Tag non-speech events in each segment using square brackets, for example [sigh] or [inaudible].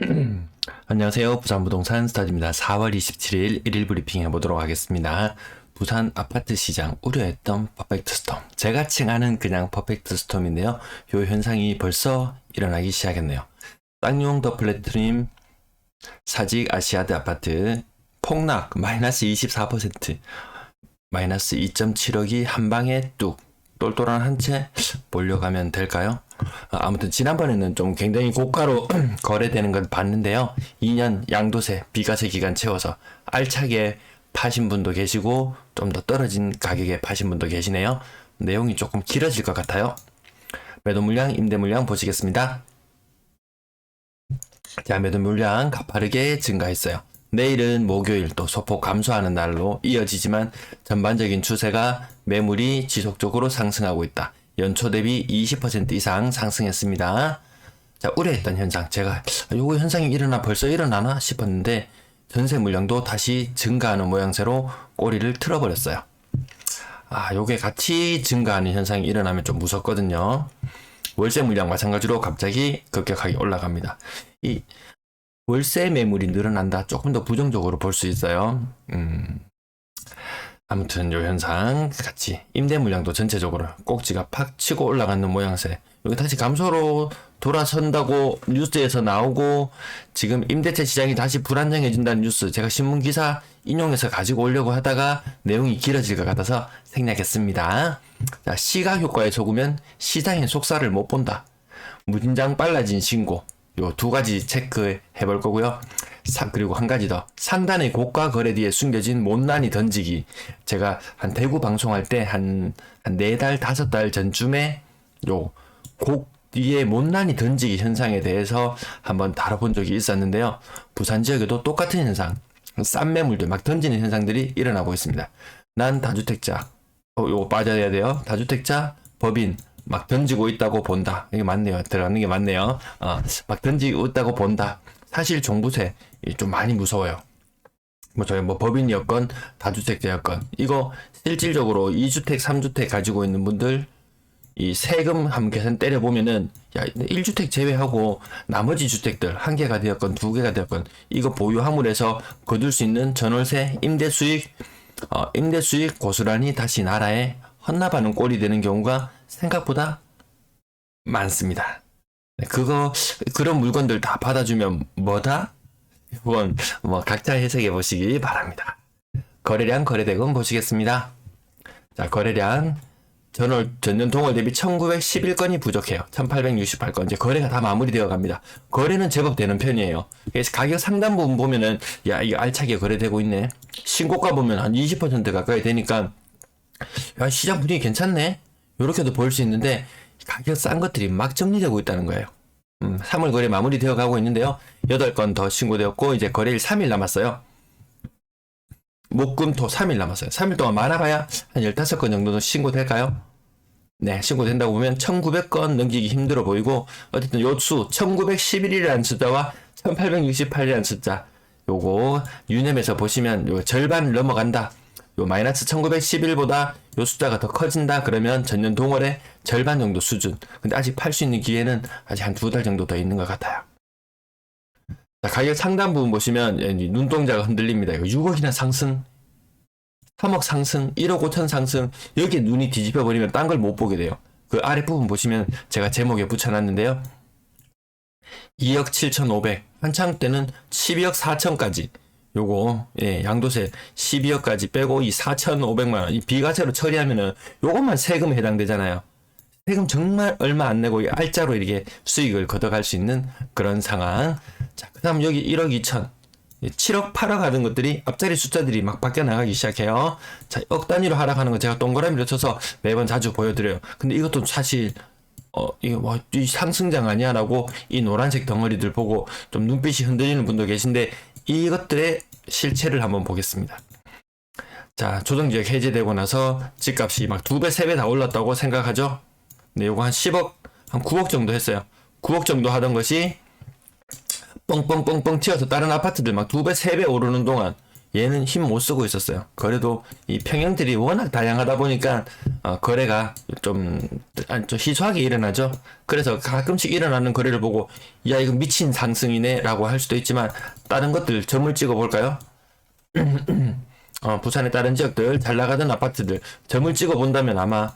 [clears throat] 안녕하세요. 부산 부동산 스타디입니다. 4월 27일 1일 브리핑 해보도록 하겠습니다. 부산 아파트 시장 우려했던 퍼펙트 스톰. 제가 칭하는 그냥 퍼펙트 스톰인데요. 요 현상이 벌써 일어나기 시작했네요. 쌍용 더 플래트림 사직 아시아드 아파트 폭락 마이너스 24% 마이너스 2.7억이 한 방에 뚝 똘똘한 한 채 몰려가면 될까요? 아, 아무튼 지난번에는 좀 굉장히 고가로 [clears throat] 거래되는 걸 봤는데요. 2년 양도세 비과세 기간 채워서 알차게 파신 분도 계시고 좀 더 떨어진 가격에 파신 분도 계시네요. 내용이 조금 길어질 것 같아요. 매도 물량, 임대 물량 보시겠습니다. 자, 매도 물량 가파르게 증가했어요. 내일은 목요일 또 소폭 감소하는 날로 이어지지만 전반적인 추세가 매물이 지속적으로 상승하고 있다. 연초 대비 20% 이상 상승했습니다. 자, 우려했던 현상. 제가 요거 현상이 일어나 벌써 일어나나 싶었는데 전세 물량도 다시 증가하는 모양새로 꼬리를 틀어버렸어요. 아, 요게 같이 증가하는 현상이 일어나면 좀 무섭거든요. 월세 물량 마찬가지로 갑자기 급격하게 올라갑니다. 이 월세 매물이 늘어난다. 조금 더 부정적으로 볼 수 있어요. 음. 아무튼 요 현상 같이 임대 물량도 전체적으로 꼭지가 팍 치고 올라가는 모양새. 여기 다시 감소로 돌아선다고 뉴스에서 나오고 지금 임대차 시장이 다시 불안정해진다는 뉴스 제가 신문 기사 인용해서 가지고 오려고 하다가 내용이 길어질 것 같아서 생략했습니다. 자, 시각 효과에 속으면 시장의 속살을 못 본다. 무진장 빨라진 신고. 요 두 가지 체크해 볼 거고요. 사, 그리고 한 가지 더. 상단의 고가 거래 뒤에 숨겨진 못난이 던지기. 제가 한 대구 방송할 때 한, 한네 달, 다섯 달 전쯤에 요, 곡 뒤에 못난이 던지기 현상에 대해서 한번 다뤄본 적이 있었는데요. 부산 지역에도 똑같은 현상. 싼 매물들 막 던지는 현상들이 일어나고 있습니다. 난 다주택자. 어, 요거 빠져야 돼요. 다주택자, 법인, 막 던지고 있다고 본다. 이게 맞네요. 들어가는 게 맞네요. 어, 막 던지고 있다고 본다. 사실 종부세 이좀 많이 무서워요. 뭐 저희 뭐 법인이었건 다주택자였건 이거 실질적으로 2주택, 3주택 가지고 있는 분들 이 세금 한 계산 때려 보면은 야 1주택 제외하고 나머지 주택들 한 개가 되었건 두 개가 되었건 이거 보유 화물에서 거둘 수 있는 전월세, 임대 수익, 어, 임대 수익 고스란히 다시 나라에 헌납하는 꼴이 되는 경우가 생각보다 많습니다. 네, 그거 그런 물건들 다 받아주면 뭐다? 이건 뭐 각자 해석해 보시기 바랍니다. 거래량 거래대금 보시겠습니다. 자 거래량 전월 전년 동월 대비 1911건이 부족해요. 1868건 이제 거래가 다 마무리되어 갑니다. 거래는 제법 되는 편이에요. 그래서 가격 상단 부분 보면은 야 이거 알차게 거래되고 있네. 신고가 보면 한 20% 가까이 되니까 야 시장 분위기 괜찮네. 이렇게도 볼 수 있는데 가격 싼 것들이 막 정리되고 있다는 거예요. 음, 3월 거래 마무리되어 가고 있는데요. 8건 더 신고되었고 이제 거래일 3일 남았어요. 목금토 3일 남았어요. 3일 동안 많아봐야 한 15건 정도는 신고될까요? 네, 신고된다고 보면 1900건 넘기기 힘들어 보이고 어쨌든 요수 1911이라는 숫자와 1868이라는 숫자 요거 유념해서 보시면 요 절반 넘어간다. 요 마이너스 1911보다 요 숫자가 더 커진다 그러면 전년 동월의 절반 정도 수준. 근데 아직 팔 수 있는 기회는 아직 한 두 달 정도 더 있는 것 같아요. 자, 가격 상단 부분 보시면 예, 이 눈동자가 흔들립니다. 이거 6억이나 상승, 3억 상승, 1억 5천 상승. 여기에 눈이 뒤집혀 버리면 딴 걸 못 보게 돼요. 그 아래 부분 보시면 제가 제목에 붙여놨는데요. 2억 7,500. 한창 때는 12억 4천까지. 요거 예, 양도세 12억까지 빼고 이 4,500만 원, 이 비과세로 처리하면은 요것만 세금 해당되잖아요. 세금 정말 얼마 안 내고 이 알짜로 이렇게 수익을 걷어갈 수 있는 그런 상황. 자, 그다음 여기 1억 2천. 7억, 8억 하던 것들이 앞자리 숫자들이 막 바뀌어 나가기 시작해요. 자, 억 단위로 하락하는 거 제가 동그라미로 쳐서 매번 자주 보여드려요. 근데 이것도 사실 어, 이거 뭐, 이 상승장 아니야 라고 이 노란색 덩어리들 보고 좀 눈빛이 흔들리는 분도 계신데 이것들의 실체를 한번 보겠습니다. 자, 조정지역 해제되고 나서 집값이 막 두 배, 세 배 다 올랐다고 생각하죠? 네, 요거 한 10억, 한 9억 정도 했어요. 9억 정도 하던 것이 뻥뻥뻥뻥 튀어서 다른 아파트들 막 두 배, 세 배 오르는 동안 얘는 힘 못 쓰고 있었어요. 그래도 이 평형들이 워낙 다양하다 보니까 어, 거래가 좀, 좀 희소하게 일어나죠. 그래서 가끔씩 일어나는 거래를 보고 야 이거 미친 상승이네라고 할 수도 있지만 다른 것들 점을 찍어 볼까요? [clears throat] 어, 부산의 다른 지역들 잘 나가던 아파트들 점을 찍어 본다면 아마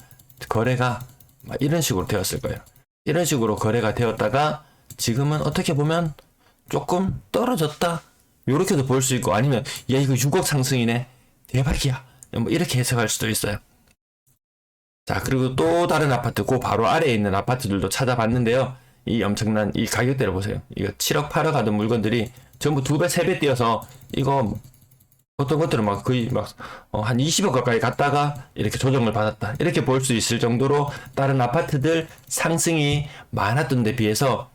거래가 막 이런 식으로 되었을 거예요. 이런 식으로 거래가 되었다가 지금은 어떻게 보면 조금 떨어졌다. 요렇게도 볼 수 있고 아니면 야 이거 6억 상승이네. 대박이야. 뭐 이렇게 해석할 수도 있어요. 자 그리고 또 다른 아파트 그 바로 아래에 있는 아파트들도 찾아봤는데요. 이 엄청난 이 가격대를 보세요. 이거 7억 8억 하던 물건들이 전부 두 배, 세 배 뛰어서 이거 어떤 것들은 막 거의 막한 20억 가까이 갔다가 이렇게 조정을 받았다. 이렇게 볼 수 있을 정도로 다른 아파트들 상승이 많았던 데 비해서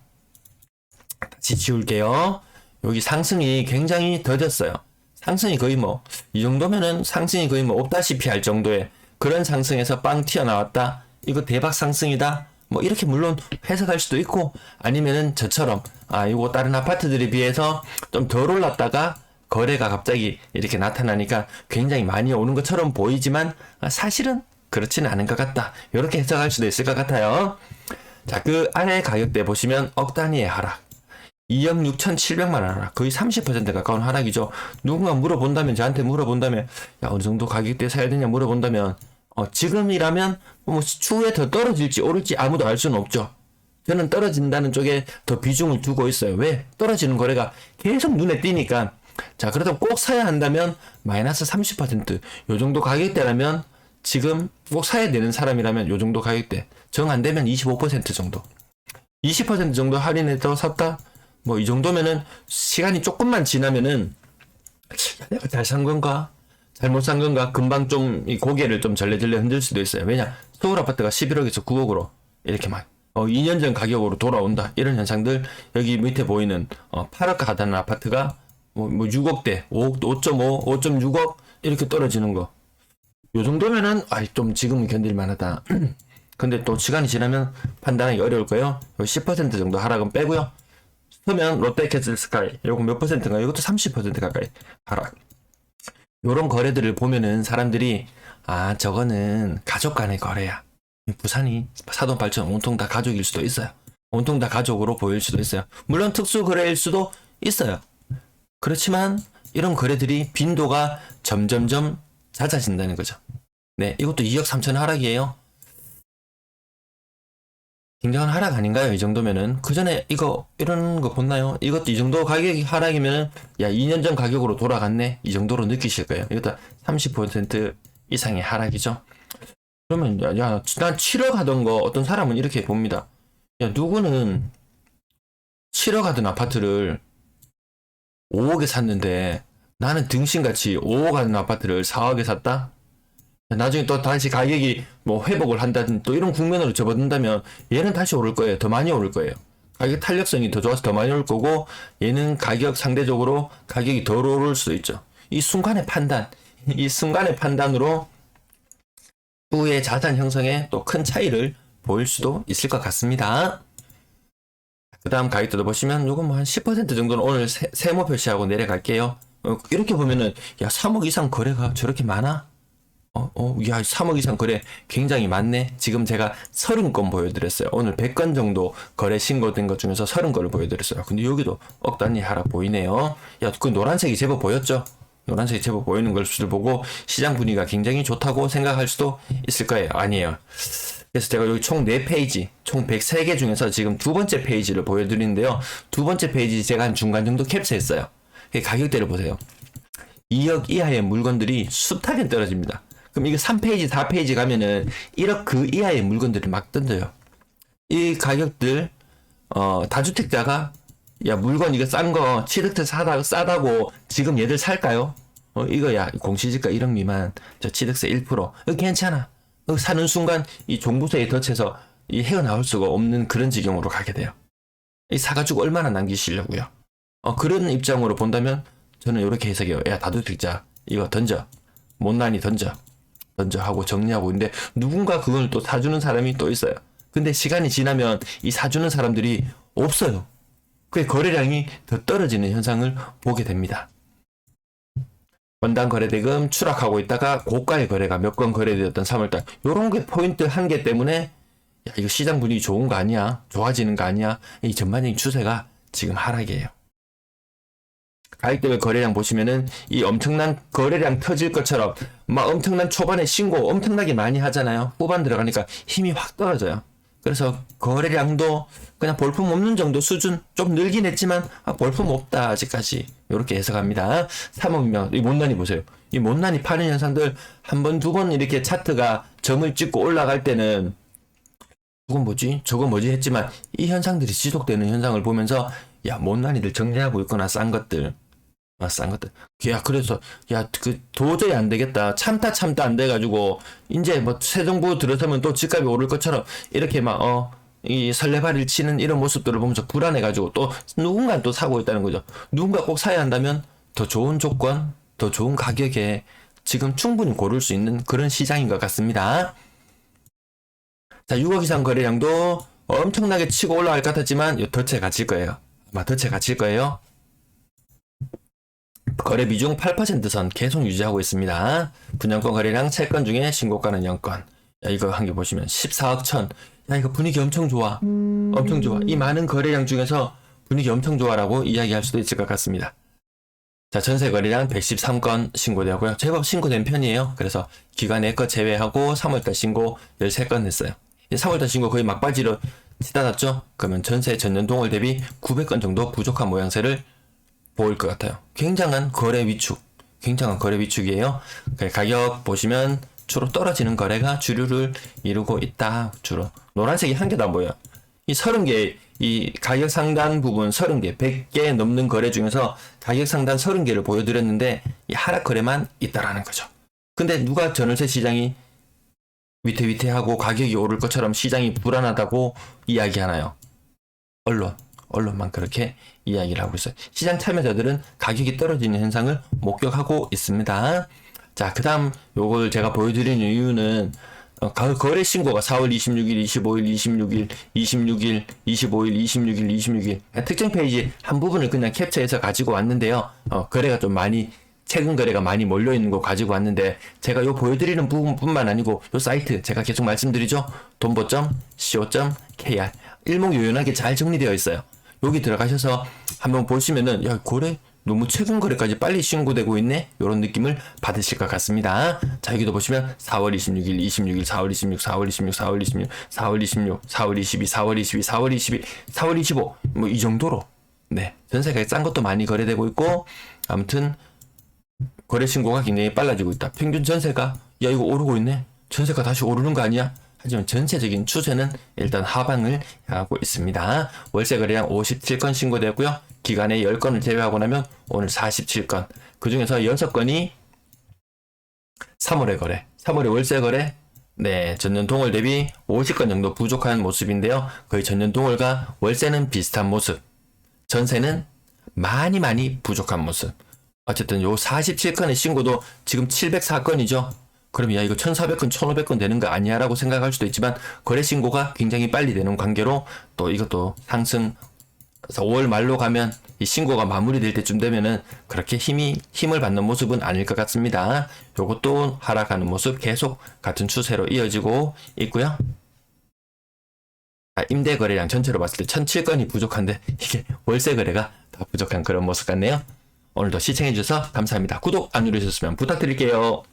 다시 지울게요. 여기 상승이 굉장히 더뎠어요. 상승이 거의 뭐 이 정도면은 상승이 거의 뭐 없다시피 할 정도의 그런 상승에서 빵 튀어나왔다. 이거 대박 상승이다. 뭐 이렇게 물론 해석할 수도 있고 아니면은 저처럼 아 이거 다른 아파트들에 비해서 좀 덜 올랐다가 거래가 갑자기 이렇게 나타나니까 굉장히 많이 오는 것처럼 보이지만 아, 사실은 그렇지는 않은 것 같다. 이렇게 해석할 수도 있을 것 같아요. 자, 그 아래 가격대 보시면 억 단위의 하락. 2억 6,700만 원 하락. 거의 30% 가까운 하락이죠. 누군가 물어본다면, 저한테 물어본다면, 야, 어느 정도 가격대 사야 되냐 물어본다면, 어, 지금이라면, 뭐, 추후에 더 떨어질지 오를지 아무도 알 수는 없죠. 저는 떨어진다는 쪽에 더 비중을 두고 있어요. 왜? 떨어지는 거래가 계속 눈에 띄니까. 자, 그래도 꼭 사야 한다면, 마이너스 30%. 요 정도 가격대라면, 지금 꼭 사야 되는 사람이라면 요 정도 가격대. 정 안 되면 25% 정도. 20% 정도 할인해서 샀다? 뭐 이 정도면은 시간이 조금만 지나면은 야, 내가 잘 산 건가? 잘못 산 건가? 금방 좀 이 고개를 좀 절레절레 흔들 수도 있어요. 왜냐? 서울 아파트가 11억에서 9억으로 이렇게 막 어, 2년 전 가격으로 돌아온다. 이런 현상들 여기 밑에 보이는 어, 8억 가다는 아파트가 뭐, 뭐 6억대, 5억, 5.5, 5.6억 이렇게 떨어지는 거. 요 정도면은 아이 좀 지금은 견딜 만하다. [clears throat] 근데 또 시간이 지나면 판단하기 어려울 거예요. 10% 정도 하락은 빼고요. 그러면 롯데 캐슬 스카이 요거 몇 퍼센트인가? 이것도 30% 가까이 하락. 요런 거래들을 보면은 사람들이 아 저거는 가족 간의 거래야. 부산이 사돈 발전 온통 다 가족일 수도 있어요. 온통 다 가족으로 보일 수도 있어요. 물론 특수 거래일 수도 있어요. 그렇지만 이런 거래들이 빈도가 점점점 잦아진다는 거죠. 네, 이것도 2억 3천 하락이에요. 굉장한 하락 아닌가요? 이 정도면은 그 전에 이거 이런 거 봤나요? 이것도 이 정도 가격이 하락이면은 야 2년 전 가격으로 돌아갔네 이 정도로 느끼실 거예요. 이것도 30% 이상의 하락이죠. 그러면 야, 야, 난 7억 하던 거 어떤 사람은 이렇게 봅니다. 야 누구는 7억 하던 아파트를 5억에 샀는데 나는 등신같이 5억 하는 아파트를 4억에 샀다? 나중에 또 다시 가격이 뭐 회복을 한다든 또 이런 국면으로 접어든다면 얘는 다시 오를 거예요. 더 많이 오를 거예요. 가격 탄력성이 더 좋아서 더 많이 올 거고 얘는 가격 상대적으로 가격이 덜 오를 수도 있죠. 이 순간의 판단, 이 순간의 판단으로 후의 자산 형성에 또 큰 차이를 보일 수도 있을 것 같습니다. 그 다음 가격대도 보시면 이건 뭐한 10% 정도는 오늘 세, 세모 표시하고 내려갈게요. 어, 이렇게 보면은 야 3억 이상 거래가 저렇게 많아? 어, 어, 야, 3억 이상 거래 굉장히 많네. 지금 제가 30건 보여드렸어요. 오늘 100건 정도 거래 신고된 것 중에서 30건을 보여드렸어요. 근데 여기도 억 단위 하락 보이네요. 야, 그 노란색이 제법 보였죠? 노란색이 제법 보이는 것을 보고 시장 분위기가 굉장히 좋다고 생각할 수도 있을 거예요. 아니에요. 그래서 제가 여기 총 4페이지, 총 103개 중에서 지금 두 번째 페이지를 보여드리는데요. 두 번째 페이지 제가 한 중간 정도 캡스했어요. 그 가격대를 보세요. 2억 이하의 물건들이 숱하게 떨어집니다. 그럼 이거 3페이지, 4페이지 가면은 1억 그 이하의 물건들이 막 던져요. 이 가격들, 어, 다주택자가, 야, 물건 이거 싼 거, 7억 사다, 싸다고 지금 얘들 살까요? 어, 이거 야, 공시지가 1억 미만, 저 7억세 1%. 이거 괜찮아. 이거 사는 순간 이 종부세에 덧쳐서 이 헤어나올 수가 없는 그런 지경으로 가게 돼요. 이 사가지고 얼마나 남기시려고요? 어, 그런 입장으로 본다면 저는 이렇게 해석해요. 야, 다주택자, 이거 던져. 못난이 던져. 던져 하고 정리하고 있는데 누군가 그걸 또 사주는 사람이 또 있어요. 근데 시간이 지나면 이 사주는 사람들이 없어요. 그 거래량이 더 떨어지는 현상을 보게 됩니다. 원당 거래대금 추락하고 있다가 고가의 거래가 몇 건 거래되었던 3월달 요런 게 포인트 한 개 때문에 야 이거 시장 분위기 좋은 거 아니야 좋아지는 거 아니야 이 전반적인 추세가 지금 하락이에요 가격대별 거래량 보시면은 이 엄청난 거래량 터질 것처럼 막 엄청난 초반에 신고 엄청나게 많이 하잖아요. 후반 들어가니까 힘이 확 떨어져요. 그래서 거래량도 그냥 볼품 없는 정도 수준 좀 늘긴 했지만 아, 볼품 없다 아직까지 이렇게 해석합니다. 3억명 이 못난이 보세요. 이 못난이 파는 현상들 한 번 두 번 이렇게 차트가 점을 찍고 올라갈 때는 저건 뭐지? 저건 뭐지? 했지만 이 현상들이 지속되는 현상을 보면서 야 못난이들 정리하고 있거나 싼 것들 아, 싼 것들. 야, 그래서, 야, 그, 도저히 안 되겠다. 참다 참다 안 돼가지고, 이제 뭐, 새 정부 들어서면 또 집값이 오를 것처럼, 이렇게 막, 어, 이 설레발을 치는 이런 모습들을 보면서 불안해가지고, 또, 누군가 또 사고 있다는 거죠. 누군가 꼭 사야 한다면, 더 좋은 조건, 더 좋은 가격에, 지금 충분히 고를 수 있는 그런 시장인 것 같습니다. 자, 6억 이상 거래량도 엄청나게 치고 올라갈 것 같았지만, 요 덫에 갇힐 거예요. 아마 덫에 갇힐 거예요. 거래 비중 8%선 계속 유지하고 있습니다. 분양권 거래량 3건 중에 신고가는 0건. 야, 이거 한 개 보시면 14억 천. 야, 이거 분위기 엄청 좋아. 엄청 좋아. 이 많은 거래량 중에서 분위기 엄청 좋아라고 이야기할 수도 있을 것 같습니다. 자, 전세 거래량 113건 신고되고요. 제법 신고된 편이에요. 그래서 기간 내거 제외하고 3월달 신고 13건 했어요. 3월달 신고 거의 막바지로 치다 놨죠? 그러면 전세 전년 동월 대비 900건 정도 부족한 모양새를 보일 것 같아요. 굉장한 거래 위축, 굉장한 거래 위축이에요. 그 가격 보시면 주로 떨어지는 거래가 주류를 이루고 있다. 주로 노란색이 한 개도 안 보여요. 이 30개, 이 가격 상단 부분 30개, 100개 넘는 거래 중에서 가격 상단 30개를 보여드렸는데 이 하락 거래만 있다라는 거죠. 근데 누가 전월세 시장이 위태위태하고 가격이 오를 것처럼 시장이 불안하다고 이야기하나요? 언론. 언론만 그렇게 이야기를 하고 있어요. 시장 참여자들은 가격이 떨어지는 현상을 목격하고 있습니다. 자, 그 다음 요걸 제가 보여드리는 이유는 어, 가- 거래 신고가 4월 26일, 25일, 26일, 26일, 25일, 26일, 26일 특정 페이지 한 부분을 그냥 캡처해서 가지고 왔는데요. 어, 거래가 좀 많이 최근 거래가 많이 몰려 있는 거 가지고 왔는데 제가 요 보여드리는 부분뿐만 아니고 요 사이트 제가 계속 말씀드리죠. 돈보.co.kr 일목요연하게 잘 정리되어 있어요. 여기 들어가셔서 한번 보시면은 야 거래 너무 최근 거래까지 빨리 신고되고 있네 이런 느낌을 받으실 것 같습니다. 자 여기도 보시면 4월 26일, 26일, 4월 26, 4월 26, 4월 26, 4월 26, 4월 22, 4월 22, 4월 22, 4월 25 뭐 이 정도로 네 전세가 싼 것도 많이 거래되고 있고 아무튼 거래 신고가 굉장히 빨라지고 있다. 평균 전세가 야 이거 오르고 있네. 전세가 다시 오르는 거 아니야? 하지만 전체적인 추세는 일단 하방을 향하고 있습니다. 월세 거래량 57건 신고되었고요. 기간에 10건을 제외하고 나면 오늘 47건. 그 중에서 6건이 3월의 거래. 3월의 월세 거래. 네, 전년 동월 대비 50건 정도 부족한 모습인데요. 거의 전년 동월과 월세는 비슷한 모습. 전세는 많이 많이 부족한 모습. 어쨌든 요 47건의 신고도 지금 704건이죠. 그럼 야 이거 1400건 1500건 되는 거 아니야 라고 생각할 수도 있지만 거래 신고가 굉장히 빨리 되는 관계로 또 이것도 상승 그래서 5월 말로 가면 이 신고가 마무리될 때쯤 되면은 그렇게 힘이 힘을 받는 모습은 아닐 것 같습니다. 요것도 하락하는 모습 계속 같은 추세로 이어지고 있고요. 아, 임대 거래량 전체로 봤을 때 1007건이 부족한데 이게 월세 거래가 다 부족한 그런 모습 같네요. 오늘도 시청해 주셔서 감사합니다. 구독 안 누르셨으면 부탁드릴게요.